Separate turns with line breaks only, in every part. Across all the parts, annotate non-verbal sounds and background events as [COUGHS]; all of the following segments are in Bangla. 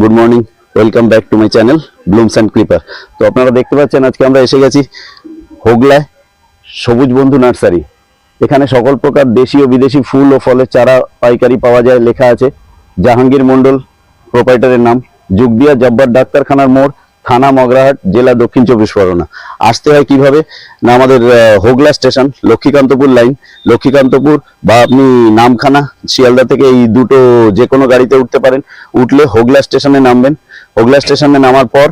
Good morning welcome back to my channel Blooms and Clipper তো আপনারা দেখতে পাচ্ছেন, আজকে আমরা এসে গেছি হোগলায় সবুজ বন্ধু নার্সারি। এখানে সকল প্রকার দেশি ও বিদেশি ফুল ও ফলের চারা, পাইকারি পাওয়া যায়, লেখা আছে। জাহাঙ্গীর মণ্ডল প্রোপাইটারের নাম। যুগদিয়া জব্বার ডাক্তারখানার মোড় থানা, মগরাহাট, জেলা, দক্ষিণ চব্বিশ পরগনা। আসতে হয় কীভাবে? না, আমাদের হোগলা স্টেশন, লক্ষ্মীকান্তপুর লাইন। লক্ষ্মীকান্তপুর বা আপনি নামখানা, শিয়ালদা থেকে এই দুটো যে কোনো গাড়িতে উঠতে পারেন। উঠলে হোগলা স্টেশনে নামবেন। হোগলা স্টেশনে নামার পর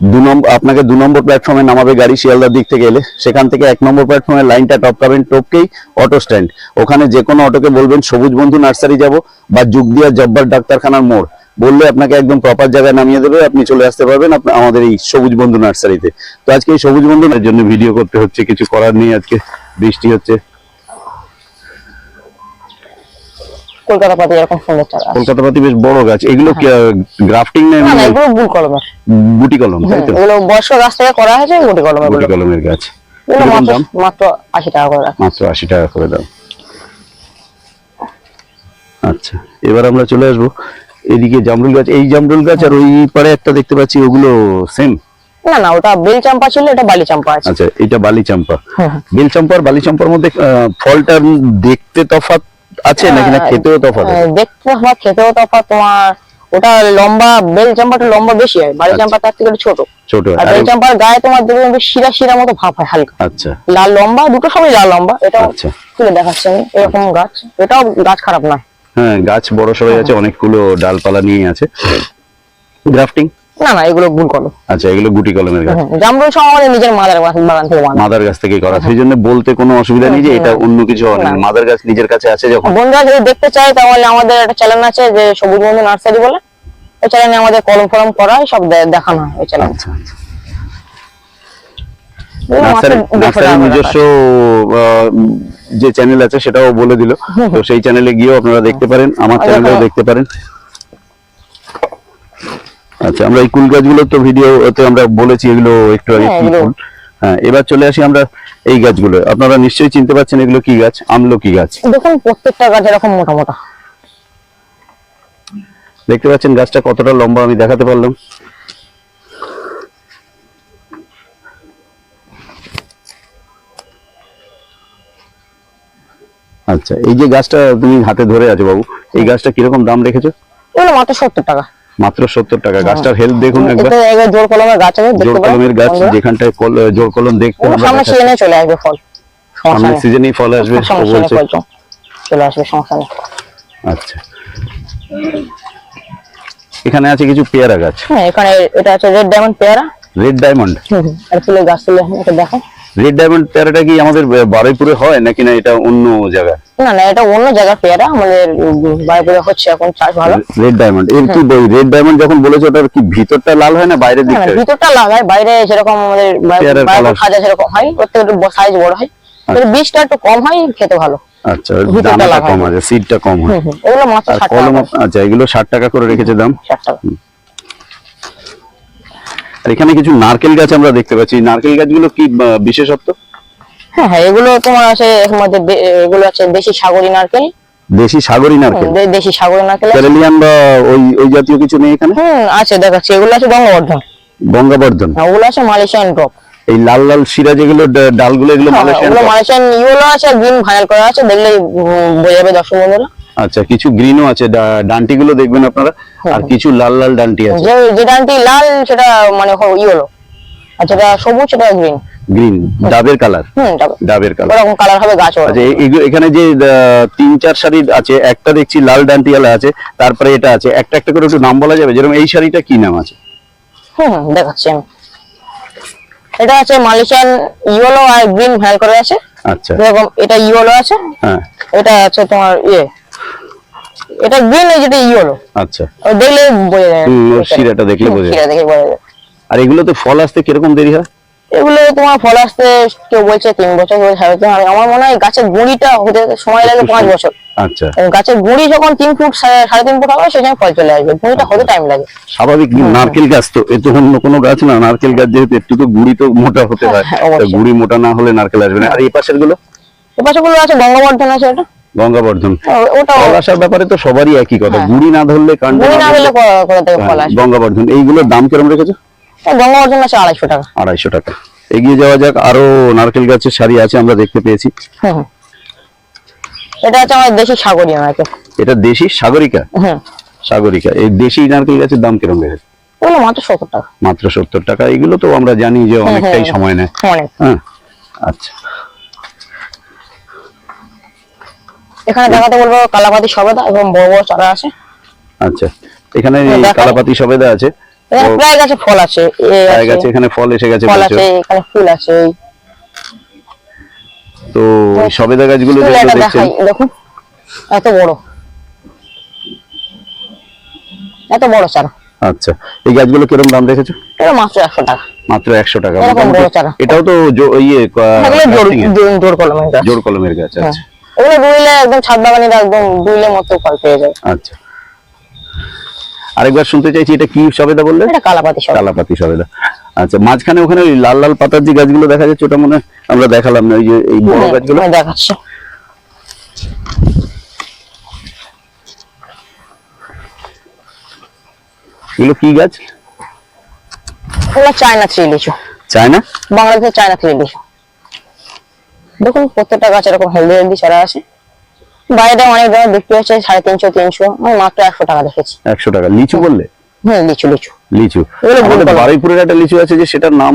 দু নম্বর আপনাকে দু নম্বর প্ল্যাটফর্মে নামাবে গাড়ি শিয়ালদার দিক থেকে এলে। সেখান থেকে এক নম্বর প্ল্যাটফর্মে লাইনটা টপ টপকাবেন টপকেই অটো স্ট্যান্ড। ওখানে যে কোনো অটোকে বলবেন, সবুজ বন্ধু নার্সারি যাব বা যুগদিয়া জব্বার ডাক্তারখানার মোড়। বললে আপনাকে একদম প্রপার জায়গায় নামিয়ে দেবে আপনি চলে আসতে পারবেন আমাদের এই সবুজ বন্ধু নার্সারিতে। তো আজকে এই সবুজ বন্ধুর জন্য ভিডিও করতে হচ্ছে কিছু করার নেই আজকে বৃষ্টি হচ্ছে।
কলকাতা পাতি এরকম সুন্দর চারা
কলকাতা পাতি বেশ বড় গাছ। এগুলো গ্রাফটিং না
বুল কলমের
গুটি কলম। তাই তো?
এগুলো বয়স্ক গাছ থেকে করা হয়েছে গুটি কলমের
গুটি কলমের গাছ।
মাত্র টাকা করে
মাত্র আশি টাকা করে দাও। আচ্ছা এবার আমরা চলে আসব। এদিকে জামরুল গাছ এই জামরুল গাছ আর ওই পারে একটা দেখতে পাচ্ছি ওগুলো সেম
না না ওটা বেল চাম্পা ছিল এটা বালি চাম্পা আছে।
আচ্ছা এটা বালি চাম্পা
হুম, হুম।
বেল চাম্পা আর বালি চাম্পার মধ্যে ফলটা দেখতে তফাৎ আছে নাকি না
হ্যাঁ,
খেতেও তফাৎ
দেখতে তোমার খেতেও তফাৎ তোমার ওটা লম্বা বেল চাম্পাটা লম্বা বেশি হয় বালি
আচ্ছা।
চাম্পা তার থেকে ছোট।
ছোট
আর বেল চাম্পার গায়ে তোমার দেখবে শিরা শিরা মতো ভাব হয় হালকা।
আচ্ছা।
লাল লম্বা দুটো সবই লাল লম্বা এটাও
আচ্ছা।
দেখাচ্ছি আমি এরকম গাছ। এটাও গাছ খারাপ নয়।
হ্যাঁ গাছ বড় সবাই আছে অনেকগুলো ডালপালা নিয়ে আছে। গ্রাফটিং
না না এগুলো ভুল করো
আচ্ছা এগুলো গুটি কলমের গাছ।
জামরুল সব আমাদের নিজের মাদার বাগান বাগান থেকে বানানো।
মাদার গাছ থেকে করা। সেই জন্য বলতে কোনো অসুবিধা নেই যে এটা অন্য কিছু হবে না। মাদার গাছ নিজের কাছে আছে যখন।
বন্ধুরা যদি দেখতে চায় তাহলে আমাদের একটা চ্যানেল আছে যে সবুজ বন্ধু নার্সারি বলে। ওই চ্যানেলে আমাদের কলম ফলম করা সব দেখানো হয় ওই চ্যানেল
আচ্ছা আচ্ছা। নিজস্ব যে চ্যানেল আছে সেটাও বলে দিল। তো সেই চ্যানেলে গিয়েও আপনারা দেখতে পারেন আমার চ্যানেলেও দেখতে পারেন। আচ্ছা আমরা এই কুল গাছগুলো তো ভিডিওতে আমরা বলেছি এগুলো একটু আগে
হ্যাঁ,
কি ফুল। হ্যাঁ এবার চলে আসি আমরা এই গাছগুলো। আপনারা নিশ্চয়ই চিনতে পারছেন এগুলো কি গাছ? আমলকি গাছ।
দেখুন প্রত্যেকটা গাছ এরকম মোটা মোটা
দেখতে পাচ্ছেন গাছটা কতটা লম্বা আমি দেখাতে পারলাম। আচ্ছা এই যে গাছটা তুমি হাতে ধরে আছো বাবু এই গাছটা কীরকম দাম রেখেছো?
এগুলো মাত্র সত্তর টাকা।
মাত্র সত্তর টাকা। গাছটার হেলথ দেখুন একবার।
জোর কলমের গাছ আছে
জোর কলমের গাছ যেখানটায় জোর কলম দেখতে
সামনে সিজনে চলে আসবে ফল। নেই।
সিজনেই ফল আসবে
চলে আসবে সমস্যা নেই।
আচ্ছা। এখানে আছে কিছু পেয়ারা গাছ।
হ্যাঁ এখানে এটা আছে রেড ডায়মন্ড পেয়ারা।
Red diamond.
আর ফুলের গাছ তুলে দেখো।
রেড ডায়মন্ড পেয়ারাটা কি আমাদের বারুইপুরে হয় নাকি না এটা অন্য জায়গা
না না এটা অন্য জায়গার পেয়ারা আমাদের বাইরে হচ্ছে এখন চাষ ভালো।
রেড ডায়মন্ড এর কি রেড ডায়মন্ড যখন বলেছ ওটার কি ভিতরটা লাল হয় না বাইরের
না, না,
দিকটা
ভিতরটা লাগায় বাইরে যেরকম আমাদের
colour।
খাজা যেরকম হয় ওর থেকে একটু সাইজ বড় হয়। এর বীজটা একটু কম হয় খেতে ভালো।
আচ্ছা
লাল
কম আছে সিডটা কম হয়।
এগুলো মাত্র
আর
ষাট
কলম
টাকা
আচ্ছা এগুলো ষাট টাকা করে রেখেছে দাম?
ষাট টাকা।
আর এখানে কিছু নারকেল গাছ আমরা দেখতে পাচ্ছি। নারকেল গাছগুলো কি বিশেষত্ব?
হ্যাঁ হ্যাঁ এগুলো তোমার আছে মধ্যে এগুলো আছে দেশি সাগরী নারকেল।
দেশি সাগরী নারকেল?
দেশি সাগরী নারকেল আছে।
বা ওই ওই জাতীয় কিছু নেই এখানে?
হুম আছে দেখাচ্ছি এগুলো আছে গঙ্গাবর্ধন
গঙ্গাবর্ধন
আর ওগুলো আছে মালয়েশিয়ান ড্রপ
এই লাল লাল শিরা যেগুলো ডালগুলো এগুলো মালয়েশিয়ান
ওগুলো মালয়েশিয়ান ইউলো আছে গ্রিন ভাইরাল করা আছে দেখলে বোঝা যাবে দর্শক বন্ধুরা।
আচ্ছা কিছু গ্রিনও আছে ডা- ডান্টিগুলো দেখবেন আপনারা আর কিছু লাল লাল ডান্টি আছে।
যে যে ডানটি লাল সেটা মানে ইয়েলো আর যেটা সবুজ সেটা গ্রিন
গ্রিন ডাবের কালার ডাবের কালার
ওরকম কালার হবে গাছ।
আচ্ছা এখানে যে তিন চার শাড়ি আছে একটা দেখছি লাল ডান্টিয়ালা আছে তারপরে এটা আছে একটা একটা করে একটু নাম বলা যাবে যেরকম এই শাড়িটা কি নাম আছে?
হুম দেখাচ্ছি আমি। এটা আছে মালয়েশিয়ান ইয়েলো আর গ্রিন ভাইরাল করে আছে।
আচ্ছা।
যেরকম এটা ইয়েলো আছে।
হ্যাঁ।
এটা আছে তোমার ইয়ে এটা গ্রিন যেটা ইয়েলো
আচ্ছা।
দেখলে বোঝা যায়।
শিরাটা দেখলে বোঝা যায়।
শিরা দেখে বোঝা যায়।
আর এগুলোতে ফল আসতে কীরকম দেরি হয়?
এগুলো তোমার ফল আসতে কেউ বলছে তিন বছর কেউ সাড়ে তিন আমার মনে হয় গাছের গুঁড়িটা হতে সময় লাগে পাঁচ বছর।
আচ্ছা।
গাছের গুঁড়ি যখন তিন ফুট সাড়ে তিন ফুট হবে সেই সময় ফল চলে আসবে। গুঁড়িটা হতে টাইম লাগে।
স্বাভাবিক নারকেল গাছ তো এ তো অন্য কোনো গাছ না। নারকেল গাছ যেহেতু একটু তো গুড়ি তো মোটা হতে হয়
হ্যাঁ,
তা মোটা না হলে নারকেল আসবে না। আর এই পাশেরগুলো
এ পাশে গুলো আছে গঙ্গাবর্ধন আছে এটা
গঙ্গাবর্ধন আসার ব্যাপারে তো সবারই একই কথা
হ্যাঁ।
গুড়ি না ধরলে কাণ্ড
না
না ধরলে-
ক- কোথা থেকে ফল
হ্যাঁ, গঙ্গাবর্ধন এইগুলোর দাম কিরম রেখেছো?
গঙ্গা অর্জুন আছে আড়াইশো টাকা।
আড়াইশো টাকা। এগিয়ে যাওয়া যাক আরও নারকেল গাছের সারি আছে আমরা দেখতে পেয়েছি।
এটা হচ্ছে আমাদের দেশি সাগরীয় নারকেল।
এটা দেশি সাগরিকা? সাগরিকা। এই দেশি নারকেল গাছের দাম কিরম রেখেছে?
মাত্র সত্তর টাকা।
মাত্র সত্তর টাকা। এগুলো তো আমরা জানি যে অনেকটাই সময় নেয়।
অনেক।
হ্যাঁ। আচ্ছা।
এখানে দেখাতে বলব কালাপাতি সবেদা এবং বড় বড় চারা আছে।
আচ্ছা এখানে কালাপাতি সবেদা আছে।
প্রায় গাছে ফল আছে
প্রায় গাছে এখানে ফল এসে গেছে
ফল আছে এখানে ফুল আছে।
তো সবেদা গাছগুলো যেগুলো দেখছেন?
দেখুন এত বড়। এত বড় চারা।
আচ্ছা এই গাছগুলো কিরম দাম রেখেছো
এটা মাত্র একশো টাকা।
মাত্র একশো টাকা।
বড় চারা।
এটাও তো ইয়ে
জোর কলমের গাছ।
জোর কলমের গাছ
হ্যাঁ।
আচ্ছা।
এগুলো দুইলে একদম ছাদ বাগানিরা একদম দুইলে মতো ফল পেয়ে যায়
আচ্ছা। আরেকবার শুনতে চাইছি এটা কি সবেদা বললে?
এটা কালাপাতি সব
কালাপাতি সবেদা। আচ্ছা মাঝখানে ওখানে ওই লাল লাল পাতার যে গাছগুলো দেখা যাচ্ছে ওটা মনে হয় আমরা দেখালাম না ওই যে এই বড় গাছগুলো।
আমি দেখাচ্ছি।
এগুলো কি গাছ?
এগুলো চায়না থ্রি লিচু।
চায় না
বাংলাদেশে চায়না থ্রি লিচু। দেখুন প্রত্যেকটা গাছ এরকম হেলদি হেলদি চারা আছে। বাইরে অনেক জায়গায় বিক্রি হচ্ছে সাড়ে তিনশো তিনশো আমি মাত্র একশো টাকা দেখেছি।
একশো টাকা। লিচু বললে?
হুম লিচু লিচু।
লিচু। আমাদের বারুইপুরের একটা লিচু আছে যে সেটার নাম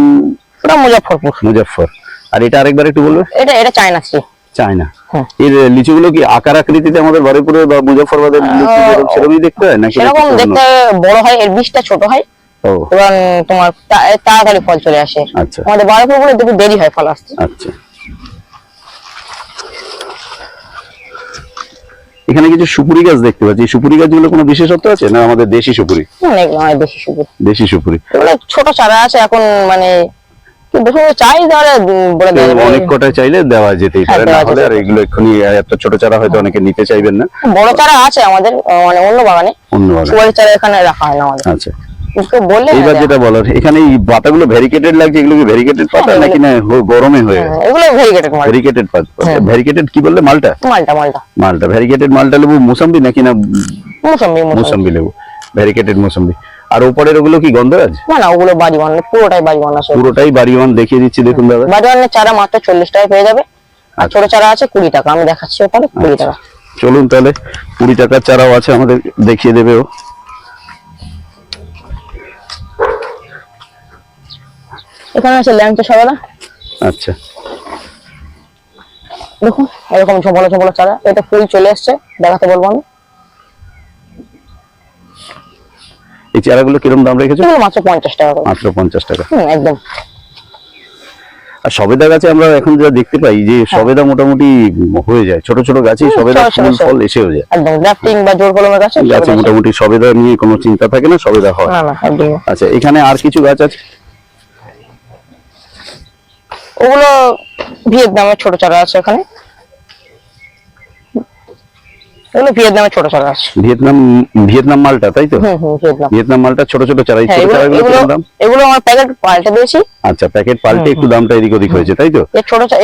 ওটা
আর এটা আরেকবার একটু বলবে
এটা এটা চায়না হ্যাঁ।
এর লিচুগুলো কি আকার আকৃতিতে আমাদের বারুইপুরে বা মুজাফফরবাদের লিচু সেরকমই দেখতে হয় নাকি
সেরকম দেখতে বড় হয় এর বীজটা ছোট হয়।
ও।
এবং তোমার তাড়াতাড়ি ফল চলে আসে।
আচ্ছা।
আমাদেরগুলো একটু দেরি হয় ফল আসতে।
আচ্ছা। এখানে কিছু সুপুরি গাছ দেখতে পাচ্ছি। এই সুপুরি গাছগুলো কোনো বিশেষত্ব আছে না আমাদের দেশি সুপুরি?
অনেক অনেক বেশি সুযোগ
দেশি সুপুরি।
ছোট চারা আছে এখন মানে
অনেক কটা চাইলে দেওয়া যেতেই
হ্যাঁ,
পারে না হলে আর এগুলো এক্ষুনি এত ছোট চারা হয়তো অনেকে নিতে চাইবেন না।
বড় চারা আছে আমাদের মানে অন্য বাগানে।
অন্য বাগানে।
চারা এখানে রাখা হয় না আমাদের।
আচ্ছা।
কিন্তু বললে
এইবার যেটা বলার এখানে এই পাতাগুলো ভেরিকেটেড লাগছে এগুলো কি ভেরিকেটেড পাতা নাকি না গরমে হয়ে
এগুলো ভেরিগেটেড মাল
ভেরিকেটেড পাতা। ভেরিকেটেড কি বললে মালটা?
মালটা মালটা।
মালটা ভেরিকেটেড মালটা লেবু মোসাম্বি নাকি না
মুসম্বি মুসম্বি।
মোসাম্বি লেবু? ভেরিকেটেড মোসাম্বি। আর উপরের ওগুলো কি গন্ধরাজ?
না না ওগুলো পুরোটাই আছে।
পুরোটাই বাড়িওয়ান দেখিয়ে দিচ্ছি দেখুন দাদা।
চারা মাত্র চল্লিশ টাকা পেয়ে যাবে। আর ছোট চারা আছে কুড়ি টাকা আমি দেখাচ্ছি ওখানে কুড়ি
আচ্ছা।
টাকা।
চলুন তাহলে কুড়ি টাকার চারাও আছে আমাদের দেখিয়ে দেবে ও।
এখানে আছে ল্যাংচা সবেদা
আচ্ছা।
দেখুন এরকম ঝোপলা ঝোপলা চারা এটা ফুল চলে এসছে দেখাতে বলব আমি।
এই চারাগুলো কিরম দাম রেখেছো
মাত্র পঞ্চাশ টাকা
মাত্র পঞ্চাশ টাকা।
একদম।
আর সবেদা গাছে আমরা এখন যা দেখতে পাই যে সবেদা মোটামুটি হয়ে যায়। ছোট ছোট গাছে সবেদা ফুল। ফল এসেও যায়।
একদম গ্রাফটিং বা জোর কলমের গাছে
গাছে
আছে।
মোটামুটি সবেদা নিয়ে কোনো চিন্তা থাকে না সবেদা হয়। আচ্ছা এখানে আর কিছু গাছ আছে?
ওগুলো ভিয়েতনামের ছোট চারা আছে এখানে। এগুলো ভিয়েতনামের ছোট চারা আছে।
ভিয়েতনাম ভিয়েতনাম মালটা তাই তো?
ভিয়েতনাম।
মালটা ছোট ছোট চারা এই
হ্যাঁ
ছোট চারাগুলো
এগুলো
দাম?
এগুলো আমার প্যাকেট পাল্টে দিয়েছি।
আচ্ছা প্যাকেট পাল্টে একটু দামটা এদিক ওদিক হয়েছে তাই তো?
ছোট চা-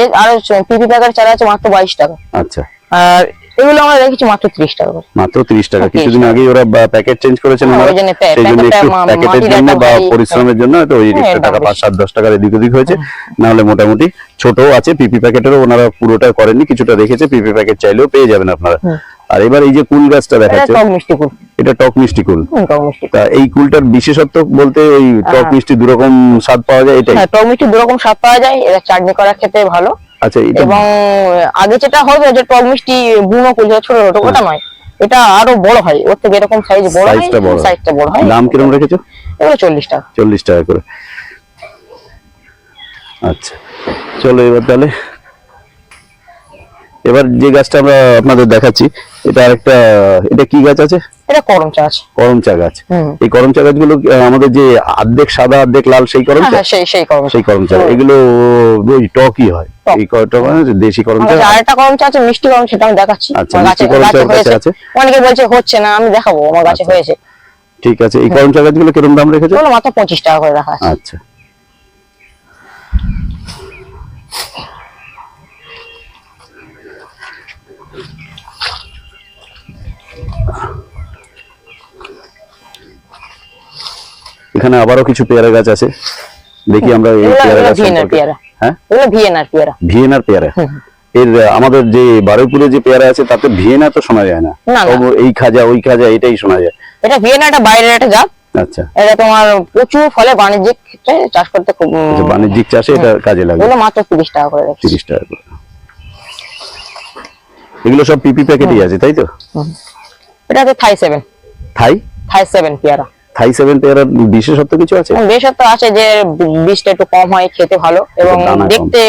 পিপি প্যাকেট চারা আছে মাত্র বাইশ টাকা।
আচ্ছা।
আর এগুলো আমরা রেখেছি মাত্র ত্রিশ টাকা করে।
মাত্র তিরিশ টাকা।
হ্যাঁ, 30
কিছুদিন
টাকা।
আগেই ওরা প্যাকেট চেঞ্জ করেছেন
হ্যাঁ,
ওনারা। সেই জন্য একটু প্যাকেটের জন্য বা পরিশ্রমের জন্য তো ওই
হ্যাঁ,
একটা টাকা
দাম
পাঁচ
বেশি।
সাত দশ টাকার এদিক ওদিক হয়েছে। না হলে মোটামুটি ছোট আছে পিপি প্যাকেটেরও ওনারা পুরোটা করেননি কিছুটা রেখেছে। পিপি প্যাকেট চাইলেও পেয়ে যাবেন আপনারা। আর এবার এই যে কুল গাছটা দেখাচ্ছে
টক মিষ্টি কুল।
এটা টক মিষ্টি কুল।
টক।
তা এই কুলটার বিশেষত্ব বলতে ওই টক মিষ্টি দু রকম স্বাদ পাওয়া যায় এটাই।
হ্যাঁ টক মিষ্টি দু রকম স্বাদ পাওয়া যায় এটা চাটনি করা খেতে ভালো।
আচ্ছা
এবং আগে যেটা হবে যে টক মিষ্টি বুনো কুল ছোট ছোট ওটা নয়। এটা আরও বড় হয়। ওর থেকে এরকম সাইজ বড় হয়
সাইজটা বড়।
সাইজটা বড় হয়।
দাম কীরকম রেখেছো?
এগুলো চল্লিশ টাকা।
চল্লিশ টাকা করে। আচ্ছা। চলো এবার তাহলে এবার যে গাছটা আমরা আপনাদের দেখাচ্ছি এটা আরেকটা এটা কি গাছ আছে?
এটা করম চা আছে
করম চা গাছ। এই করম চা গাছগুলো আমাদের যে অর্ধেক সাদা অর্ধেক লাল সেই করম
হ্যাঁ
চা?
হ্যাঁ, সেই সেই করম
সেই করম চা। এগুলো ওই টকই হয়। এই করমটা মানে দেশি করম চা।
আমার আরেকটা করম চা আছে মিষ্টি করম সেটা আমি দেখাচ্ছি।
আচ্ছা, মিষ্টি
গাছে
করম চা
গাছে
আছে?
অনেকে বলছে হচ্ছে না আমি দেখাবো আমার গাছে
আচ্ছা।
হয়েছে।
ঠিক আছে এই করম চা গাছগুলো কীরকম দাম রেখেছো?
মাত্র পঁচিশ টাকা করে রাখা আছে।
আচ্ছা। এখানে আবারও কিছু পেয়ারা গাছ আছে। দেখি আমরা এই পেয়ারা গাছ হ্যাঁ?
ভিয়েনার পেয়ারা।
ভিয়েনার পেয়ারা। এর আমাদের যে বারুইপুরে যে পেয়ারা আছে তাতে ভিয়েনা তো শোনা যায় না। এই খাজা ওই খাজা এটাই শোনা যায়।
এটা ভিয়েনাটা বাইরের একটা জাত।
আচ্ছা।
এটা তোমার প্রচুর ফলে বাণিজ্যিক ক্ষেত্রে চাষ করতে খুব
আচ্ছা, বাণিজ্যিক চাষে এটা কাজে লাগে।
এগুলো মাত্র 30 টাকা করে
30 টাকা করে। এগুলো সব পিপি প্যাকেটই আছে তাই তো?
এটা থাই সেভেন
থাই
থাই সেভেন পেয়ারা।
থাই সেভেন পেয়ারার বিশেষত্ব কিছু আছে?
বিশেষত আছে যে বীজটা একটু কম হয় খেতে ভালো এবং দেখতে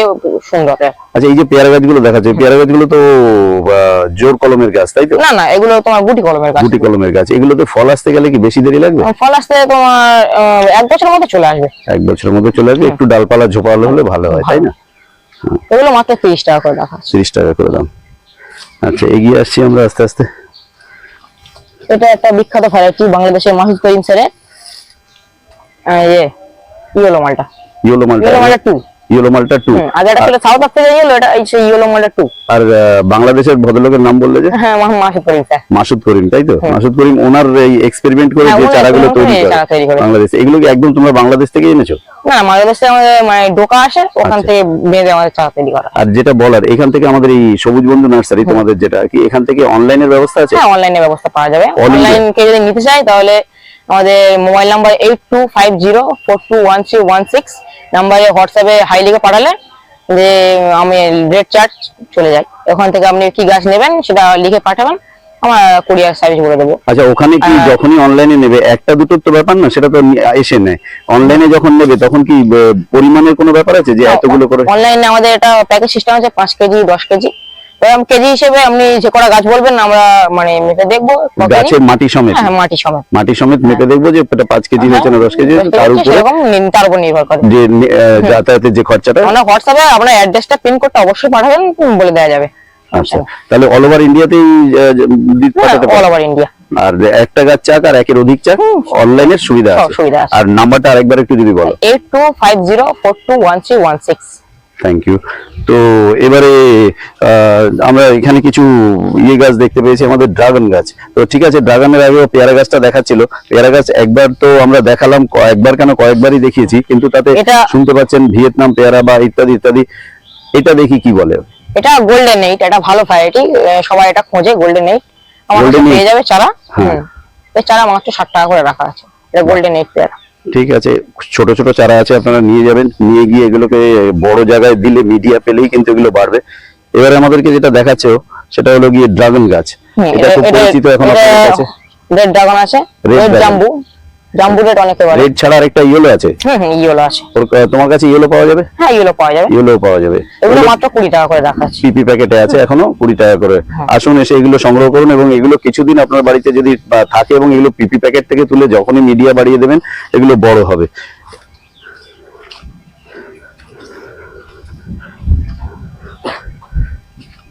সুন্দর।
আচ্ছা এই যে পেয়ারা গাছগুলো দেখাচ্ছে এই পেয়ারা গাছগুলো তো জোর কলমের গাছ তাই তো?
না না এগুলো তোমার গুটি কলমের গাছ।
গুটি কলমের গাছ। এগুলোতে ফল আসতে গেলে কি বেশি দেরি লাগবে?
ফল আসতে তোমার এক বছরের মধ্যে চলে আসবে।
এক বছরের মধ্যে চলে আসবে একটু ডালপালা ঝোপালো হলে ভালো হয় তাই না?
এগুলো মাত্র তিরিশ টাকা করে দেখা
তিরিশ টাকা করে দাম আচ্ছা এগিয়ে আসছি আমরা আস্তে আস্তে।
এটা একটা বিখ্যাত ভ্যারাইটি বাংলাদেশের মাসুদ করিম স্যারের ইয়ে ইয়েলো মালটা।
ইয়েলো মালটা।
ইয়েলো মালটা টু
ইয়েলো মালটা টু
আগে এটা ছিল সাউথ আফ্রিকা ইয়েলো এটা এই সেই ইয়েলো মালটা টু
আর বাংলাদেশের ভদ্রলোকের নাম বললে যে?
হ্যাঁ মাসুদ করিম স্যার।
মাসুদ করিম তাই তো? মাসুদ করিম ওনার এই এক্সপেরিমেন্ট করে
হ্যাঁ,
যে চারাগুলো তৈরি
করে
করে
চারা তৈরি করে।
বাংলাদেশে। এগুলো কি একদম তোমরা বাংলাদেশ থেকে এনেছো?
না বাংলাদেশে আমাদের মানে ডোকা আসে ওখান
আচ্ছা।
থেকে বেঁধে আমাদের চারা তৈরি করা
আর যেটা বলার এখান থেকে আমাদের এই সবুজ বন্ধু নার্সারি তোমাদের যেটা কি এখান থেকে অনলাইনের ব্যবস্থা আছে?
হ্যাঁ অনলাইনে ব্যবস্থা পাওয়া যাবে। অনলাইন কে যদি নিতে চাই তাহলে আমাদের mobile number eight two five zero four two one three one six নাম্বারে হোয়াটসঅ্যাপে হাই লিখে পাঠালে যে আমি রেড চার্জ চলে যাই। ওখান থেকে আপনি কি গাছ নেবেন সেটা লিখে পাঠাবেন আমার কুরিয়ার সার্ভিস দেবো।
আচ্ছা ওখানে কি যখনই অনলাইনে নেবে একটা দুটোর তো ব্যাপার না সেটা তো এসে নেয়। অনলাইনে যখন নেবে তখন কি পরিমাণের কোনো ব্যাপার আছে যে এতগুলো করে?
অনলাইনে আমাদের এটা প্যাকেজ সিস্টেম আছে পাঁচ কেজি দশ কেজি। এরকম কেজি হিসেবে আপনি যে কটা গাছ বলবেন আমরা মানে মেপে দেখব
গাছের মাটি সমেত?
হ্যাঁ মাটি সমেত।
মাটি সমেত মেপে দেখব যে এটা পাঁচ কেজি হয়েছে না দশ কেজি তার উপরে
তার উপর নির্ভর করে।
যে যাতায়াতের যে খরচাটা।
আমরা হোয়াটসঅ্যাপে আপনার অ্যাড্রেসটা পিন কোডটা অবশ্যই পাঠাবেন বলে দেওয়া যাবে।
আচ্ছা তাহলে অল ওভার ইন্ডিয়াতেই পাঠাতে
অল ওভার ইন্ডিয়া
আর একটা গাছ চাক আর একের অধিক চাক অনলাইনের সুবিধা আছে। আর নাম্বারটা আরেকবার একটু যদি বলো।
Eight two five zero four two one three one six
thank you তো এবারে আমরা এখানে কিছু ইয়ে গাছ দেখতে পেয়েছি আমাদের ড্রাগন গাছ। তো ঠিক আছে ড্রাগনের আগে পেয়ারা গাছটা দেখাচ্ছিল। পেয়ারা গাছ একবার তো আমরা দেখালাম কয়েকবার কেন কয়েকবারই দেখিয়েছি কিন্তু তাতে
এটা-
শুনতে পাচ্ছেন ভিয়েতনাম পেয়ারা বা ইত্যাদি ইত্যাদি। এটা দেখি কি বলে?
এটা গোল্ডেন এইট এটা ভালো ভ্যারাইটি সবাই এটা খোঁজে গোল্ডেন এইট আমার পেয়ে যাবে চারা।
হ্যাঁ।
চারা মাত্র ষাট টাকা করে রাখা আছে। এটা গোল্ডেন এইট পেয়ারা।
ঠিক আছে ছোট ছোট চারা আছে আপনারা নিয়ে যাবেন। নিয়ে গিয়ে এগুলোকে বড় জায়গায় দিলে মিডিয়া পেলেই কিন্তু এগুলো বাড়বে। এবারে আমাদেরকে যেটা দেখাচ্ছে সেটা হলো গিয়ে ড্রাগন গাছ। এটা খুব পরিচিত এখন আপনাদের কাছে।
রেড ড্রাগন আছে রেড জাম্বু। জাম্বু রেড অনেকে বলে।
রেড ছাড়া আরেকটা ইয়েলো আছে?
হুম হুম ইয়েলো আছে।
তোমার কাছে ইয়েলো পাওয়া যাবে?
হ্যাঁ ইয়েলো পাওয়া যাবে।
ইয়েলো পাওয়া যাবে।
এগুলো মাত্র কুড়ি টাকা করে রাখা আছে
পিপি প্যাকেটে আছে এখনও কুড়ি টাকা করে।
হ্যাঁ।
আসুন এসে এগুলো সংগ্রহ করুন এবং এগুলো কিছুদিন আপনার বাড়িতে যদি থাকে এবং এগুলো পিপি প্যাকেট থেকে তুলে যখনই মিডিয়া বাড়িয়ে দেবেন এগুলো বড় হবে।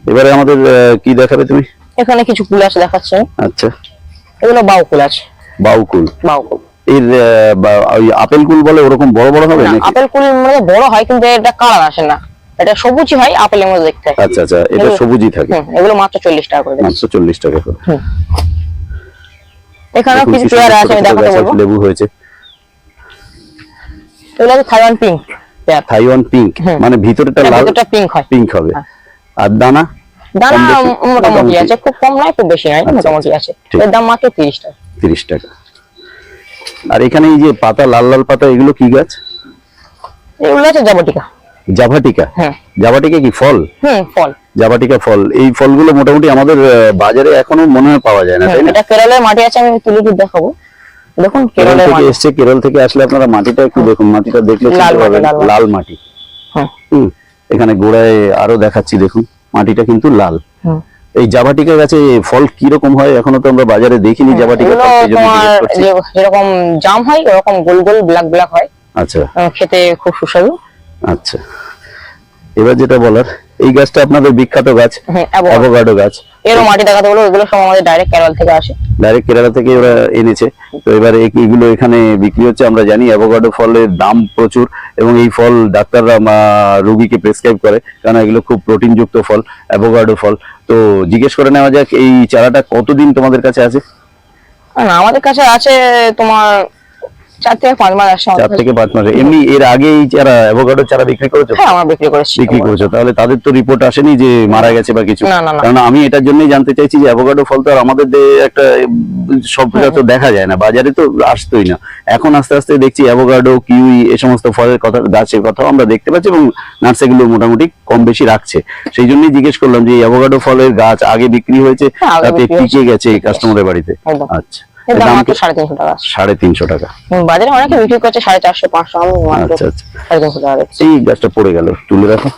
এবারে আমাদের কি দেখাবে তুমি?
এখানে কিছু আছে দেখাচ্ছে
আচ্ছা।
এগুলো বাউ ফুল আছে।
বাউকুল।
বাউ ফুল
এর ওই আপেল কুল বলে ওরকম বড় বড় হবে নাকি?
আপেল কুল মানে বড় হয় কিন্তু এটা কালার আসে না। এটা হয় আপেলের মধ্যে দেখতে।
আচ্ছা আচ্ছা এটা সবুজই থাকে।
এগুলো মাত্র চল্লিশ টাকা করে
মাত্র চল্লিশ টাকা করে। দেখুন
কিছু পেয়ারা আছে দেখাতে বলব।
লেবু হয়েছে।
এগুলো থাইওয়ান পিঙ্ক
থাইওয়ান পিঙ্ক। মানে ভিতরটা লাল
ভিতরটা পিঙ্ক হয়
পিঙ্ক হবে।
হ্যাঁ।
আর দানা?
দানা মোটামুটি। আছে খুব কম নয় খুব বেশি নয়
আচ্ছা,
মোটামুটি আছে।
ঠিক।
এর দাম মাত্র তিরিশ টাকা।
তিরিশ টাকা। আর এখানে এই যে পাতা লাল লাল পাতা এগুলো কি গাছ?
এগুলো আছে জাবটিকা।
জাভাটিকা
হ্যাঁ।
জাভাটিকা কি ফল?
হুম ফল।
জাভাটিকা ফল। এই ফলগুলো মোটামুটি আমাদের বাজারে এখনও মনে হয় পাওয়া যায় না তাই না?
এটা কেরলের মাটি আছে আমি তুলে তুলে দেখাবো। দেখুন
কেরল
কেরলের
থেকে
মাটি।
এসছে কেরল থেকে আসলে আপনারা মাটিটা একটু দেখুন মাটিটা দেখলে
লাল
চিনতে
মাটি,
পারবেন।
লাল মাটি। হুম
এখানে গোড়ায় আরও দেখাচ্ছি দেখুন মাটিটা কিন্তু লাল।
হুম।
এই জাভাটিকা গাছে ফল কি রকম হয়? এখনও তো আমরা বাজারে দেখিনি জাভাটিকা
যেরকম জাম হয় এরকম গোল গোল ব্ল্যাক ব্ল্যাক হয়।
আচ্ছা।
খেতে খুব সুস্বাদু।
আচ্ছা। এবার যেটা বলার এই গাছটা আপনাদের বিখ্যাত গাছ
avocado।
অ্যাভোকাডো গাছ।
এরও মাটি দেখাতে বলব এগুলো সব আমাদের ডাইরেক্ট কেরল থেকে আসে।
ডাইরেক্ট কেরালা থেকে ওরা এনেছে। তো এবার এইগুলো এখানে বিক্রি হচ্ছে আমরা জানি অ্যাভোকাডো ফলের দাম প্রচুর এবং এই ফল ডাক্তাররা রোগীকে প্রেসক্রাইব করে কারণ এগুলো খুব প্রোটিন যুক্ত ফল অ্যাভোকাডো ফল। তো জিজ্ঞেস করে নেওয়া যাক এই চারাটা কতদিন তোমাদের কাছে আছে?
আমাদের কাছে আছে তোমার চার থেকে পাঁচ মাস আসছে
চার
আমাদের।
থেকে পাঁচ মাসে। এমনি এর আগে এই চারা অ্যাভোকাডো চারা বিক্রি করেছ?
হ্যাঁ আমরা বিক্রি করেছি।
বিক্রি করেছ। তাহলে তাদের তো রিপোর্ট আসেনি যে মারা গেছে বা কিছু।
না, না, না।
কারণ আমি এটার জন্যই জানতে চাইছি যে অ্যাভোকাডো ফল তো আর আমাদের একটা সব তো দেখা যায় না। বাজারে তো আসতোই না। এখন আস্তে আস্তে দেখছি অ্যাভোকাডো কিউই এই সমস্ত ফলের কথা গাছের কথাও আমরা দেখতে পাচ্ছি এবং নার্সারিগুলো মোটামুটি কম বেশি রাখছে। সেই জন্যই জিজ্ঞেস করলাম যে অ্যাভোকাডো ফলের গাছ আগে বিক্রি হয়েছে?
হ্যাঁ,
তাতে টিকে গেছে কাস্টমারের বাড়িতে? আচ্ছা।
সাড়ে তিনশো টাকা। বাজারে অনেকে বিক্রি করছে সাড়ে চারশো পাঁচশো আমি
আচ্ছা আচ্ছা। এই গাছটা পড়ে গেল তুলে রাখো।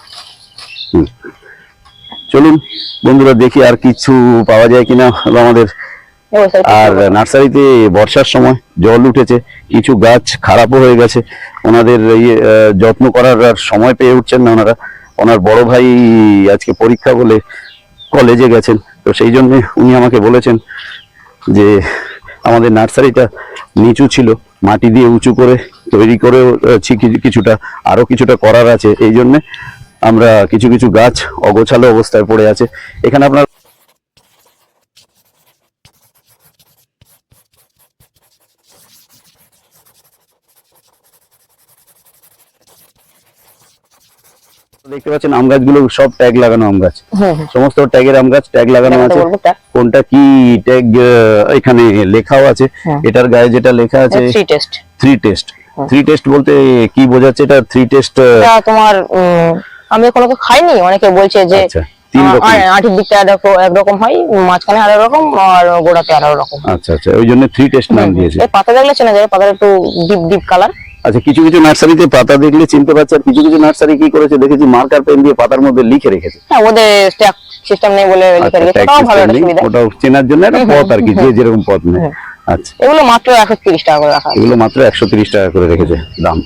চলুন বন্ধুরা দেখি আর কিছু পাওয়া যায় কিনা আমাদের। আর নার্সারিতে বর্ষার সময় জল উঠেছে কিছু গাছ খারাপও হয়ে গেছে। ওনাদের ইয়ে, যত্ন করার আর সময় পেয়ে উঠছেন না ওনারা। ওনার বড় ভাই আজকে পরীক্ষা বলে কলেজে গেছেন তো সেই জন্য উনি আমাকে বলেছেন যে আমাদের নার্সারিটা নিচু ছিল, মাটি দিয়ে উঁচু করে তৈরি করেও কিছুটা আরও কিছুটা করার আছে। এই জন্যে আমরা কিছু কিছু গাছ অগোছালো অবস্থায় পড়ে আছে। এখানে আপনার দেখতে পাচ্ছেন আম গাছগুলো সব ট্যাগ লাগানো আম গাছ।
হুম, হুম।
সমস্ত ট্যাগের আম গাছ ট্যাগ লাগানো আছে। কোনটা কি ট্যাগ এখানে লেখাও আছে।
হ্যাঁ।
এটার গায়ে যেটা লেখা আছে
থ্রি টেস্ট
থ্রি টেস্ট বলতে কি বোঝাচ্ছে? এটা থ্রি টেস্ট
তোমার আমি কোনো খাইনি। অনেকে বলছে যে
আচ্ছা, তিন
আহ,
রকম।
আ- আটির দিকটা একরকম হয় মাঝখানে আরেক রকম আর গোড়াতে আরেক রকম
আচ্ছা আচ্ছা ওই জন্য থ্রি টেস্ট নাম দিয়েছে।
পাতা দেখলে চেনা যায় পাতা একটু ডিপ ডিপ কালার
আচ্ছা কিছু কিছু নার্সারিতে পাতা দেখলে চিনতে পারছে আর কিছু কিছু নার্সারি কি করেছে দেখেছি মার্কার পেন দিয়ে পাতার মধ্যে লিখে রেখেছে।
হ্যাঁ ওদের স্ট্যাক সিস্টেম নেই বলে লিখে
আচ্ছা
রেখেছে ওটাও ভালো একটা সুবিধা।
ওটা চেনার জন্য একটা পথ আর কি যে যেরকম পথ নেয় আচ্ছা।
এগুলো মাত্র একশো তিরিশ টাকা করে রাখা
এগুলো মাত্র একশো তিরিশ টাকা করে রেখেছে দাম।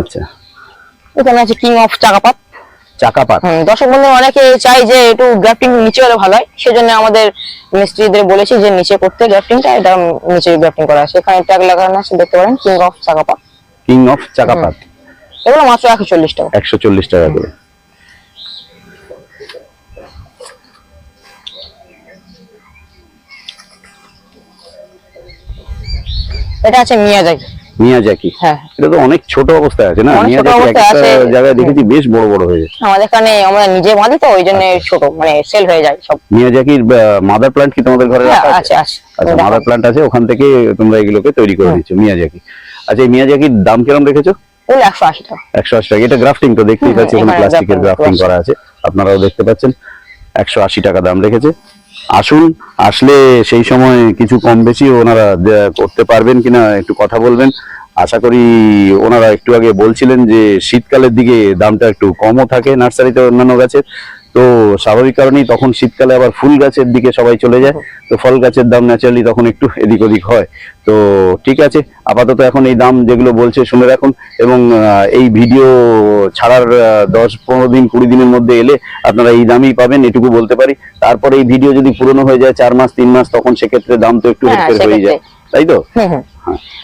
আচ্ছা।
এখানে আছে কিং অফ চাকাপাত
চাকা পাত
হুম, দর্শক বন্ধু অনেকে চাই যে একটু গ্রাফটিং নিচে হলে ভালো হয়। সেজন্য আমাদের মিস্ত্রিদের বলেছি যে নিচে করতে গ্রাফটিংটা এটা নিচে গ্রাফটিং করা আছে। এখানে ট্যাগ লাগানো আছে দেখতে পারেন king of Chakapat
king of Chakapat.
এগুলো মাত্র একশো চল্লিশ টাকা।
একশো চল্লিশ টাকা করে।
এটা আছে মিয়াজাকি।
মিয়াজাকি।
হ্যাঁ।
এটা তো অনেক ছোট অবস্থায় আছে না? মিয়াজাকি একটা জায়গায় দেখেছি বেশ বড় বড় হয়ে যায়
আমাদের এখানে আমরা নিজে বাঁধি তো ওই জন্য ছোট মানে সেল হয়ে যায় সব।
মিয়াজাকির মাদার প্ল্যান্ট কি তোমাদের ঘরে
হ্যাঁ
রাখা
আছে আছে।
আচ্ছা মাদার প্ল্যান্ট আছে ওখান থেকে তোমরা এগুলোকে তৈরি করে দিচ্ছ মিয়াজাকি। আচ্ছা এই মিয়াজাকির দাম কিরম রেখেছো?
একশো আশি টাকা।
একশো আশি টাকা। এটা গ্রাফটিং তো দেখতেই পাচ্ছি ওখানে প্লাস্টিকের গ্রাফটিং করা আছে। আপনারাও দেখতে পাচ্ছেন একশো আশি টাকা দাম রেখেছে। আসুন, আসলে সেই সময় কিছু কম বেশি ওনারা করতে পারবেন কিনা একটু কথা বলবেন। আশা করি ওনারা একটু আগে বলছিলেন যে শীতকালের দিকে দামটা একটু কমও থাকে নার্সারিতে অন্যান্য গাছের। তো স্বাভাবিক কারণেই তখন শীতকালে আবার ফুল গাছের দিকে সবাই চলে যায়। তো ফল গাছের দাম ন্যাচারালি তখন একটু এদিক ওদিক হয়। তো ঠিক আছে আপাতত এখন এই দাম যেগুলো বলছে শুনে রাখুন এবং এই ভিডিও ছাড়ার দশ পনেরো দিন কুড়ি দিনের মধ্যে এলে আপনারা এই দামই পাবেন এটুকু বলতে পারি। তারপরে এই ভিডিও যদি পুরনো হয়ে যায় চার মাস তিন মাস তখন সেক্ষেত্রে দাম তো একটু
হ্যাঁ,
হেরফের হয়ে যায়। তাই তো? হ্যাঁ।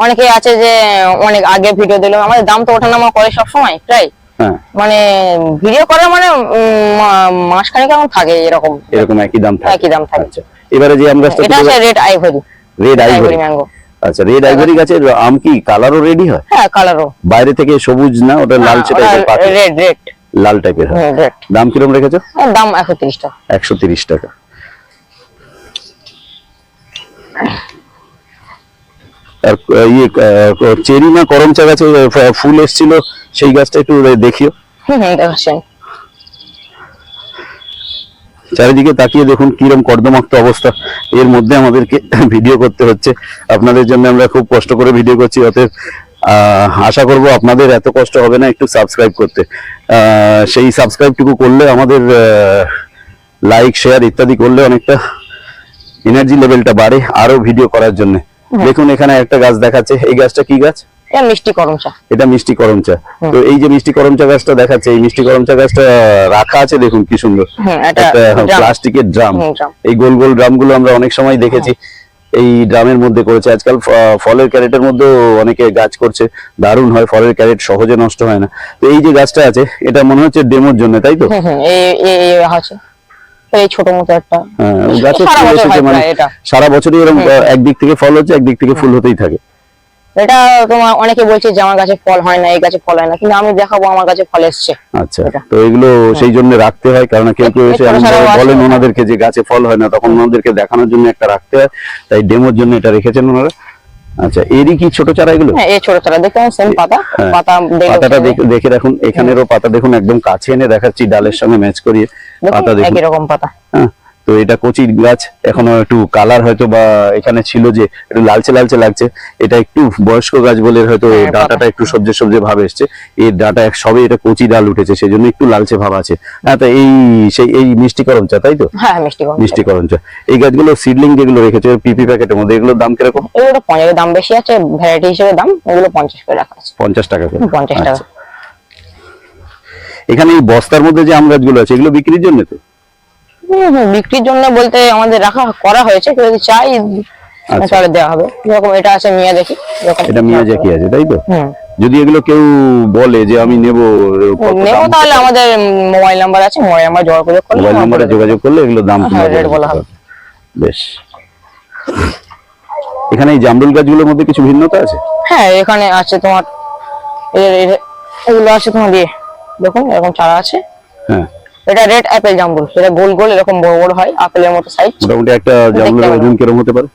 অনেকে আছে যে অনেক আগে ভিডিও দিলাম আমাদের দাম তো ওঠানামা করে সবসময় প্রায়।
হ্যাঁ
মানে ভিডিও করে মানে মাসখানেক এমন থাকে এরকম।
এরকম একই দাম থাকে।
একই দাম থাকে।
আচ্ছা। এবারে যে আম গাছটা
এটা আছে red ivory
red ivory
mango
আচ্ছা রেড আইভরি গাছের আম কি কালারও রেডি হয়?
হ্যাঁ কালারও
বাইরে থেকে সবুজ না? ওটা লালচে টাইপের পাতা?
রেড রেড
লাল টাইপের হয়।
রেড
দাম কিরম রেখেছো?
দাম একশো তিরিশ টাকা।
একশো তিরিশ টাকা। আর আহ, ইয়ে চেরি না করম চা গাছে ফুল এসেছিল সেই গাছটা একটু দেখিও।
হুম দেখাচ্ছেন
চারিদিকে তাকিয়ে দেখুন কিরম কর্দমাক্ত অবস্থা। এর মধ্যে আমাদেরকে [COUGHS] ভিডিও করতে হচ্ছে। আপনাদের জন্য আমরা খুব কষ্ট করে ভিডিও করছি। অতএব আশা করব আপনাদের এত কষ্ট হবে না একটু সাবস্ক্রাইব করতে। সেই সাবস্ক্রাইবটুকু করলে আমাদের লাইক শেয়ার ইত্যাদি করলে অনেকটা এনার্জি লেভেলটা বাড়ে আরও ভিডিও করার জন্য। দেখুন এখানে একটা গাছ দেখাচ্ছে। এই গাছটা কি গাছ?
এটা মিষ্টি
এটা মিষ্টি করম চা তো এই যে মিষ্টি করম গাছটা দেখাচ্ছে এই মিষ্টি করমচা গাছটা রাখা আছে দেখুন কি সুন্দর। একটা প্লাস্টিকের ড্রাম। এই গোল গোল ড্রামগুলো আমরা অনেক সময় দেখেছি। এই ড্রামের মধ্যে করেছে। আজকাল ফলের ক্যারেটের মধ্যেও অনেকে গাছ করছে। দারুণ হয় ফলের ক্যারেট সহজে নষ্ট হয় না। তো এই যে গাছটা আছে এটা মনে হচ্ছে ডেমোর জন্য তাই তো?
হুম এই ছোট মতো একটা।
হ্যাঁ
সারা
মানে
এটা।
সারা বছরই এরকম একদিক থেকে ফল হচ্ছে একদিক থেকে ফুল হতেই থাকে।
এটা তোমার অনেকে বলছে যে আমার গাছে ফল হয় না এই গাছে ফল হয় না কিন্তু আমি দেখাবো আমার গাছে ফল এসছে।
আচ্ছা তো এগুলো সেই জন্য রাখতে হয় কারণ কেউ কেউ এসে বলেন ওনাদেরকে যে গাছে ফল হয় না তখন ওনাদেরকে দেখানোর জন্য একটা রাখতে হয় তাই ডেমোর জন্য এটা রেখেছেন ওনারা। আচ্ছা এরই কি ছোট চারা এগুলো?
হ্যাঁ এই ছোট চারা দেখতে সেম পাতা
হ্যাঁ।
পাতা
পাতাটা দেখে- দেখুন রাখুন এখানেরও পাতা দেখুন একদম কাছে এনে দেখাচ্ছি ডালের সঙ্গে ম্যাচ করিয়ে পাতা দেখুন।
একই রকম পাতা।
হ্যাঁ তো এটা কচির গাছ এখনও একটু কালার হয়তো বা এখানে ছিল যে একটু লালচে লালচে লাগছে। এটা একটু বয়স্ক গাছ বলে হয়তো
হ্যাঁ,
ডাটাটা একটু সবজে সবজে ভাব এসছে। এই ডাটা এক সবে এটা কচি ডাল উঠেছে সেই জন্য একটু লালচে ভাব আছে। হ্যাঁ তো এই সেই এই মিষ্টি করম চা তাই তো?
হ্যাঁ মিষ্টি কম
চা এই গাছগুলো সিডলিং যেগুলো রেখেছে পিপি প্যাকেটের মধ্যে এগুলোর দাম কীরকম?
এগুলো পঞ্চাশ দাম বেশি আছে ভ্যারাইটি হিসেবে দাম এগুলো পঞ্চাশ করে রাখা আছে।
পঞ্চাশ টাকা করে?
পঞ্চাশ টাকা।
আচ্ছা। এখানে এই বস্তার মধ্যে যে আম গাছগুলো আছে এগুলো বিক্রির জন্য তো?
বিক্রির জন্য বলতে আমাদের রাখা করা হয়েছে কেউ যদি চাই
আচ্ছা।
তাহলে দেওয়া হবে। যেরকম এটা আছে মিয়া দেখি
এটা মিয়াজাকি আছে তাই তো? যদি এগুলো কেউ বলে যে আমি নেব
নেব তাহলে আমাদের মোবাইল নাম্বার আছে মোবাইল নাম্বার করে করলে
মোবাইল নম্বরে। যোগাযোগ করলে এগুলো দাম
হ্যাঁ, রেট
বলা
হবে।
বেশ। এখানে এই জামরুল গাছগুলোর মধ্যে কিছু ভিন্নতা আছে?
হ্যাঁ এখানে আছে তোমার এগুলো আছে তোমার দিয়ে দেখুন এরকম চারা আছে।
হ্যাঁ।
এটা রেড অ্যাপেল জাম্বুল সেটা গোল গোল এরকম বড় বড় হয় আপেলের মতো সাইজ
মোটামুটি একটা জামরুলের ওজন কীরকম হতে পারে?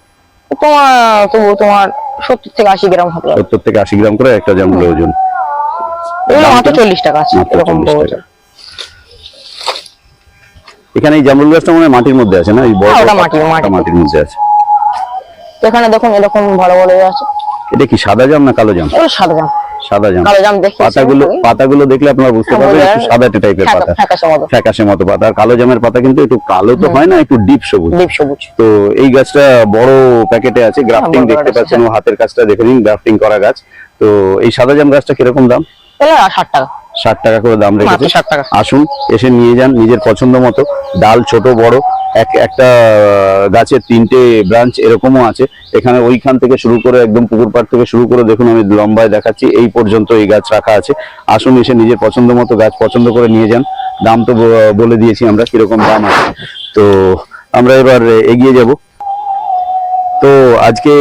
তোমার তবু তোমার সত্তর থেকে আশি গ্রাম হবে।
সত্তর থেকে আশি গ্রাম করে একটা জামরুলের ওজন।
এগুলো মাত্র চল্লিশ টাকা আছে এরকম বড়
এখানে এই জামরুল গাছটা মানে মাটির মধ্যে আছে না? এই বড়
হ্যাঁ, মাটির- মাটির।
মধ্যে। আছে।
এখানে দেখুন এরকম ভালো ভালো আছে।
এটা কি সাদা জাম না কালো জাম?
সাদা জাম।
সাদা জাম। পাতাগুলো পাতাগুলো দেখলে আপনারা বুঝতে পারবেন একটু। সাদাটে টাইপের পাতা।
ফ্যাকাশে মতো
পাতা। আর কালো জামের পাতা কিন্তু একটু কালো তো হয় না একটু ডিপ সবুজ। তো এই গাছটা বড় প্যাকেটে আছে গ্রাফটিং
হ্যাঁ,
দেখতে পাচ্ছেন হাতের কাজটা দেখে নিন গ্রাফটিং করা গাছ। তো এই সাদা জাম গাছটা কীরকম দাম?
ষাট টাকা।
ষাট টাকা করে দাম রেখেছে। আসুন এসে নিয়ে যান নিজের পছন্দ মতো। ডাল ছোট বড়। এক একটা গাছের তিনটে ব্রাঞ্চ এরকমও আছে। এখানে ওইখান থেকে শুরু করে একদম পুকুর পাড় থেকে শুরু করে দেখুন আমি লম্বায় দেখাচ্ছি, এই পর্যন্ত এই গাছ রাখা আছে। আসুন এসে নিজের পছন্দ মতো গাছ পছন্দ করে নিয়ে যান। দাম তো বলে দিয়েছি আমরা কীরকম দাম আছে। তো আমরা এবার এগিয়ে যাব। তো আজকে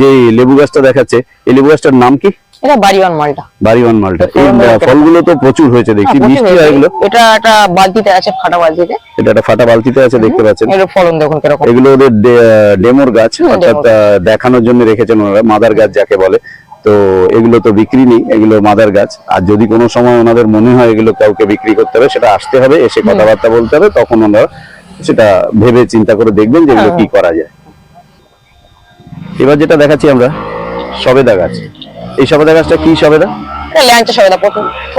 যে লেবু গাছটা দেখাচ্ছে, এই লেবু গাছটার নাম কি?
এটা বাড়িওয়ান মালটা।
বাড়িওয়ান মালটা। এই
ফলগুলো
তো প্রচুর হয়েছে দেখছি।
হ্যাঁ,
মিষ্টি এগুলো?
এটা একটা বালতিতে আছে ফাটা বালতিতে।
এটা একটা ফাটা বালতিতে আছে দেখতে পাচ্ছেন।
এগুলো ফলন দেখুন কীরকম।
এগুলো ওদের ডেমোর গাছ অর্থাৎ দেখানোর জন্য রেখেছেন ওনারা মাদার গাছ যাকে বলে। তো এগুলো তো বিক্রি নেই এগুলো মাদার গাছ। আর যদি কোনো সময় ওনাদের মনে হয় এগুলো কাউকে বিক্রি করতে হবে সেটা আসতে হবে এসে কথাবার্তা বলতে হবে তখন ওনারা সেটা ভেবে চিন্তা করে দেখবেন যে এগুলো
হ্যাঁ।
কি করা যায়। এবার যেটা দেখাচ্ছি আমরা সবেদা গাছ। এই সবেদা গাছটা কি সবেদা?
ল্যাংচা সবেদা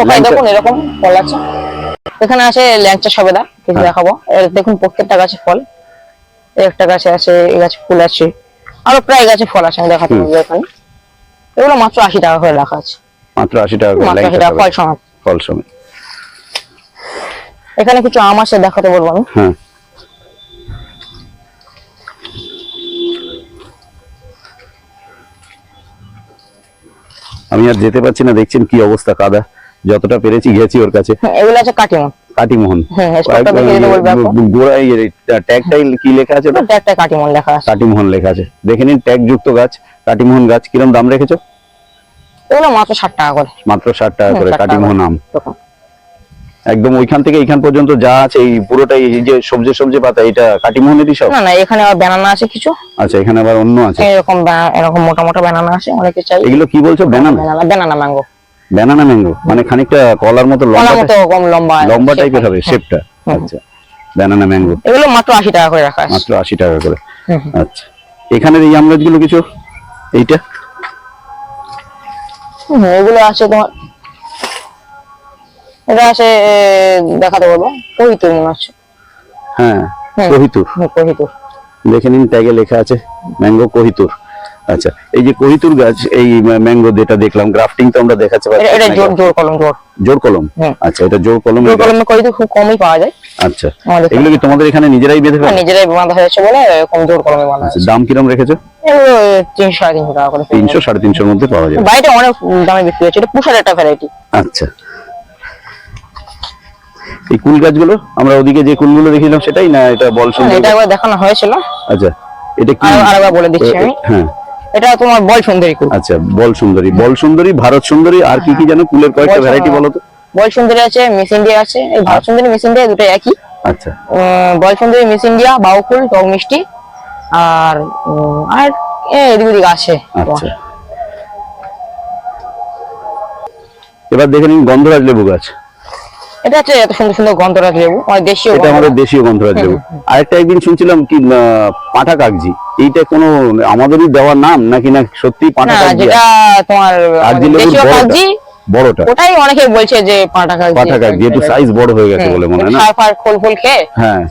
ল্যাংচা।
দেখুন এরকম ফল আছে। এখানে আছে ল্যাংচা সবেদা কিছু
হ্যাঁ।
দেখাবো। দেখুন প্রত্যেকটা গাছে ফল। এই একটা গাছে আছে এই গাছে ফুল আছে। আরও প্রায় গাছে ফল আছে আমি দেখাতে পারব এখানে। এগুলো মাত্র আশি টাকা করে রাখা আছে।
মাত্র আশি টাকা করে
মাত্র আশি টাকা ফল। সমান
ফল সমেত।
এখানে কিছু আম আছে দেখাতে বলব আমি।
হ্যাঁ। আমি আর যেতে পারছি না দেখছেন কি অবস্থা কাদা। যতটা পেরেছি গেছি ওর কাছে।
হ্যাঁ, এগুলো আছে কাটিমন
কাটিমোহন
হ্যাঁ।
গোড়ায় ট্যাগটাই কি লেখা আছে?
এটা একটা লেখা আছে।
কাটিমোহন লেখা আছে। দেখে নিন ট্যাগ যুক্ত গাছ কাটিমোহন গাছ কিরম দাম রেখেছো?
এগুলো মাত্র ষাট টাকা করে।
মাত্র ষাট টাকা করে
60 টাকা
কাটিমোহন আম। একদম ওইখান থেকে এইখান পর্যন্ত যা আছে এই পুরোটাই এই যে সবজি সবজি পাতা এটা কাটিমোহনেরই সব?
না না এখানে আবার ব্যানানা আছে কিছু।
আচ্ছা এখানে আবার অন্য আছে?
এরকম এরকম মোটা মোটা ব্যানানা আছে অনেকে চাই।
এগুলো কি বলছো banana
banana mango
banana mango মানে খানিকটা কলার মতো লম্বা কলার
মতো কম লম্বা
লম্বা টাইপের হবে
হ্যাঁ।
শেপটা আচ্ছা ব্যানানা ম্যাঙ্গো
এগুলো মাত্র আশি টাকা করে রাখা আছে।
মাত্র আশি টাকা করে। আচ্ছা এখানের এই আম গাছগুলো কিছু? এইটা?
এগুলো আছে তোমার এটা আছে এ, দেখাতে বলব। কহিতুর মনে হচ্ছে।
হ্যাঁ কহিতুর
কহিতুর
দেখে নিন ট্যাগে লেখা আছে ম্যাঙ্গো কহিতুর আচ্ছা এই যে কহিতুর গাছ এই ম্যাঙ্গো যেটা দেখলাম গ্রাফটিং তো আমরা দেখাতে পাচ্ছি
এটা- জোর জোর কলম জোর।
জোর কলম? আচ্ছা এটা জোর কলম
জোর কলমে কহিতুর খুব কমই পাওয়া যায়।
আচ্ছা এগুলো কি তোমাদের এখানে নিজেরাই বেঁধে
হ্যাঁ,
ফেলো
নিজেরাই বাঁধা হয়েছে বলে এরকম জোর কলমে বাঁধা
আচ্ছা
হয়েছে
দাম কিরম রেখেছো?
তিনশো সাড়ে তিনশো টাকা করে।
তিনশো সাড়ে তিনশোর মধ্যে পাওয়া যায়
বাইরে অনেক দামে বিক্রি হচ্ছে এটা পুষার একটা ভ্যারাইটি
আচ্ছা এই কুল গাছগুলো? আমরা ওদিকে যে কুলগুলো দেখেছিলাম সেটাই না এটা বল সুন্দর
এটা একবার দেখানো হয়েছিল।
আচ্ছা এটা কি?
আর আরেকবার বলে দিচ্ছি আমি।
হ্যাঁ।
এটা তোমার বল সুন্দরী কুল।
আচ্ছা বল সুন্দরী। বল সুন্দরী ভারত সুন্দরী আর কি কি যেন কুলের কয়েকটা ভ্যারাইটি বলো তো?
বল সুন্দরী আছে মিস ইন্ডিয়া আছে। এই ভারত সুন্দরী মিস ইন্ডিয়া দুটো একই।
আচ্ছা।
বল সুন্দরী মিস ইন্ডিয়া বাউকুল টক মিষ্টি আর আর এদিক ওদিক আছে
আচ্ছা। এবার দেখে নিন গন্ধরাজ লেবু গাছ।
এটা হচ্ছে এত সুন্দর সুন্দর গন্ধরাজ লেবু আমাদের দেশীয়
এটা আমাদের দেশীয় গন্ধরাজ লেবু। আরেকটা একদিন শুনছিলাম কি পাঁঠা কাগজি এইটা কোনো আমাদেরই দেওয়ার নাম নাকি না সত্যি পাঁঠা
না
কাগজি
যেটা তোমার দেশীয় কাগজি
বড়টা।
ওটাই অনেকে বলছে যে পাঁটা কাগজি
একটু সাইজ বড় হয়ে গেছে বলে মনে হয় না?
সার ফার খোল খেয়ে
হ্যাঁ।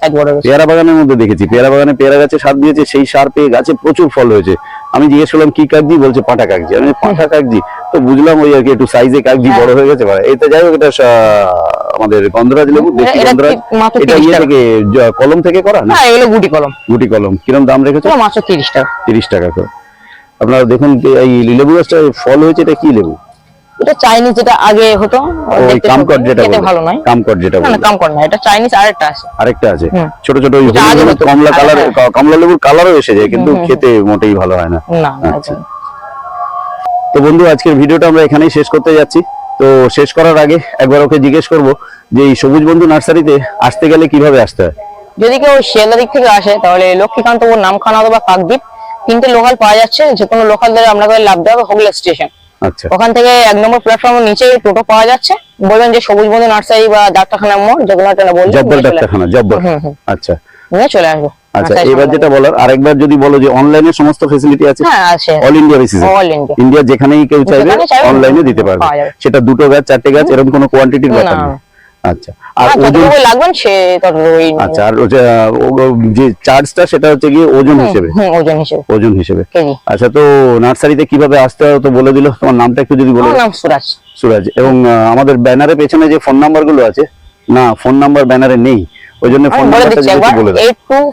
পেয়ারা বাগানের মধ্যে দেখেছি পেয়ারা বাগানে পেয়ারা গাছে সার দিয়েছে সেই সার পেয়ে গাছে প্রচুর ফল হয়েছে। আমি জিজ্ঞেস করলাম কি কাগজি বলছে পাঁঠা কাগজি আমি পাঁঠা কাগজি তো বুঝলাম ওই আর কি একটু সাইজে কাগজি
হ্যাঁ।
বড় হয়ে গেছে। মানে এটা যাই হোক এটা আমাদের গন্ধরাজ লেবু দেশি গন্ধরাজ। এটা ইয়ে থেকে কলম থেকে করা না?
হ্যাঁ এগুলো গুটি কলম।
গুটি কলম। কিরম দাম রেখেছো?
মাত্র তিরিশ টাকা।
তিরিশ টাকা করে। আপনারা দেখুন যে এই লেবু গাছটা ফল হয়েছে এটা কি লেবু?
এটা চাইনিজ যেটা আগে হতো
ওই কামকট যেটা।
ভালো নয়।
কামকট যেটা
না কামকট না এটা চাইনিজ আরেকটা আছে।
আরেকটা আছে। ছোট ছোট ওই। কমলা কালার। কমলা লেবুর কালারও এসে যায় কিন্তু। খেতে মোটেই ভালো হয় না।
না
আচ্ছা। তো বন্ধু আজকের ভিডিওটা আমরা এখানেই শেষ করতে যাচ্ছি। তো শেষ করার আগে একবার ওকে জিজ্ঞেস করব যে এই সবুজ বন্ধু নার্সারিতে আসতে গেলে কীভাবে আসতে হয়?
যদি কেউ শিয়ালদা দিক থেকে আসে তাহলে লক্ষ্মীকান্তপুর নামখানা অথবা কাকদ্বীপ তিনটে লোকাল পাওয়া যাচ্ছে যে কোনো লোকাল ধরে আপনাকে লাভতে হবে হুগলি স্টেশন।
আচ্ছা
ওখান থেকে এক নম্বর প্ল্যাটফর্মের নিচে টোটো পাওয়া যাচ্ছে। বলবেন যে সবুজ বন্ধু নার্সারি বা ডাক্তারখানা মোড় একটা বলবেন
জব্বর ডাক্তারখানা জব্বর। আচ্ছা।
নিয়ে চলে আসব।
আচ্ছা এবার যেটা বলার আরেকবার যদি বলো যে অনলাইনে সমস্ত ফেসিলিটি আছে?
হ্যাঁ আছে।
অল ইন্ডিয়া বেসিসে
অল ইন্ডিয়া
ইন্ডিয়া যেখানেই কেউ চাইবে অনলাইনে দিতে পারবে। সেটা দুটো গাছ চারটে গাছ এরকম কোনো কোয়ান্টিটির ব্যাপার
না।
আচ্ছা, আচ্ছা, ওজন হিসেবে?
ওজন হিসেবে।
ওজন হিসেবে। আচ্ছা তো কীভাবে আসতে হবে বলে তোমার নামটা একটু যদি
সুরাজ।
সুরাজ এবং আমাদের ব্যানারে পেছনে যে ফোন নাম্বারগুলো আছে না ফোন নাম্বার ব্যানারে নেই ওই জন্য ফোন
ডবল বলে ট্রিপল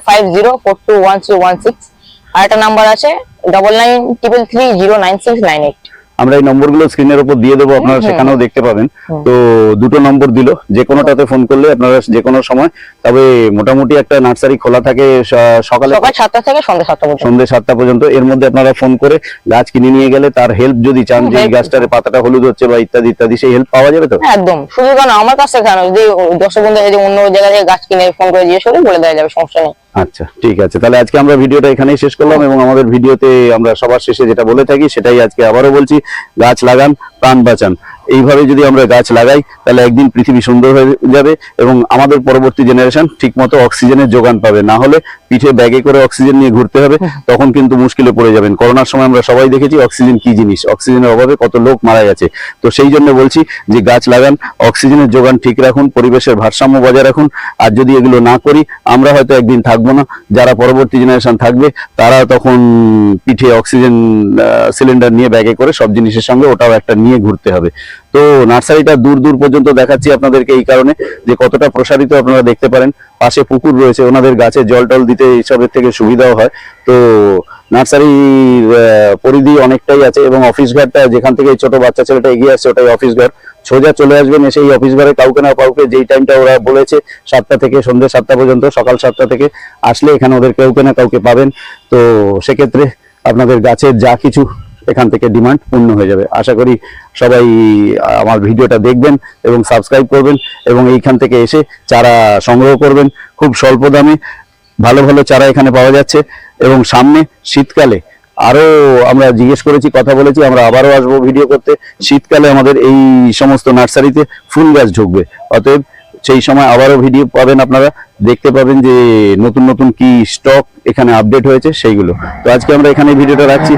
থ্রি আর একটা নাম্বার আছে 9933096998
আমরা এই নম্বরগুলো স্ক্রিনের উপর দিয়ে দেবো আপনারা সেখানেও দেখতে পাবেন। তো দুটো নম্বর দিল যে কোনোটাতে ফোন করলে আপনারা যে কোনো সময় তবে মোটামুটি একটা নার্সারি খোলা থাকে সকালে
সকাল সাতটা থেকে সন্ধ্যা সাতটা পর্যন্ত।
সন্ধ্যে সাতটা পর্যন্ত। এর মধ্যে আপনারা ফোন করে গাছ কিনে নিয়ে গেলে তার হেল্প যদি চান যে এই গাছটার পাতাটা হলুদ হচ্ছে বা ইত্যাদি ইত্যাদি সেই হেল্প পাওয়া যাবে তো?
হ্যাঁ, একদম। শুধু কেন আমার কাছে কেন যদি দর্শক বন্ধু অন্য জায়গা থেকে গাছ কিনে ফোন করে জিজ্ঞেস করে বলে দেওয়া যাবে সমস্যা নেই।
আচ্ছা ঠিক আছে। তাহলে আজকে আমরা ভিডিওটা এখানেই শেষ করলাম এবং আমাদের ভিডিওতে আমরা সবার শেষে যেটা বলে থাকি, সেটাই আজকে আবারও বলছি, গাছ লাগান, প্রাণ বাঁচান। এইভাবে যদি আমরা গাছ লাগাই, তাহলে একদিন পৃথিবী সুন্দর হয়ে যাবে এবং আমাদের পরবর্তী জেনারেশন ঠিকমতো অক্সিজেনের যোগান পাবে। না হলে পিঠে ব্যাগে করে অক্সিজেন নিয়ে ঘুরতে হবে তখন কিন্তু মুশকিলে পড়ে যাবেন। করোনার সময় আমরা সবাই দেখেছি অক্সিজেন কি জিনিস অক্সিজেনের অভাবে কত লোক মারা গেছে। তো সেই জন্য বলছি যে গাছ লাগান অক্সিজেনের যোগান ঠিক রাখুন পরিবেশের ভারসাম্য বজায় রাখুন। আর যদি এগুলো না করি আমরা হয়তো একদিন থাকব না। যারা পরবর্তী জেনারেশন থাকবে তারা তখন পিঠে অক্সিজেন সিলিন্ডার নিয়ে ব্যাগে করে সব জিনিসের সঙ্গে ওটাও একটা নিয়ে ঘুরতে হবে। তো নার্সারিটা দূর দূর পর্যন্ত দেখাচ্ছি আপনাদেরকে এই কারণে যে কতটা প্রসারিত আপনারা দেখতে পারেন। পাশে পুকুর রয়েছে, ওনাদের গাছে জল টল দিতে এইসবের থেকে সুবিধাও হয়। তো নার্সারির পরিধি অনেকটাই আছে এবং অফিস ঘরটা যেখান থেকে ছোট বাচ্চা ছেলেটা এগিয়ে আসছে ওটাই অফিস ঘর। সোজা চলে আসবেন এসে এই অফিস ঘরে, কাউকে না কাউকে যেই টাইমটা ওরা বলেছে সাতটা থেকে সন্ধ্যে সাতটা পর্যন্ত, সকাল সাতটা থেকে আসলে এখানে ওদের কাউকে না কাউকে পাবেন। তো সেক্ষেত্রে আপনাদের গাছের যা কিছু এখান থেকে ডিমান্ড পূর্ণ হয়ে যাবে। আশা করি সবাই আমার ভিডিওটা দেখবেন এবং সাবস্ক্রাইব করবেন এবং এইখান থেকে এসে চারা সংগ্রহ করবেন। খুব স্বল্প দামে, ভালো ভালো চারা এখানে পাওয়া যাচ্ছে এবং সামনে শীতকালে আরও আমরা জিজ্ঞেস করেছি, কথা বলেছি, আমরা আবারও আসব ভিডিও করতে। শীতকালে আমাদের এই সমস্ত নার্সারিতে ফুল গাছ ঢুকবে। অতএব সেই সময় আবারও ভিডিও পাবেন আপনারা, দেখতে পাবেন যে নতুন নতুন কি স্টক এখানে আপডেট হয়েছে সেইগুলো। তো আজকে আমরা এখানে ভিডিওটা রাখছি।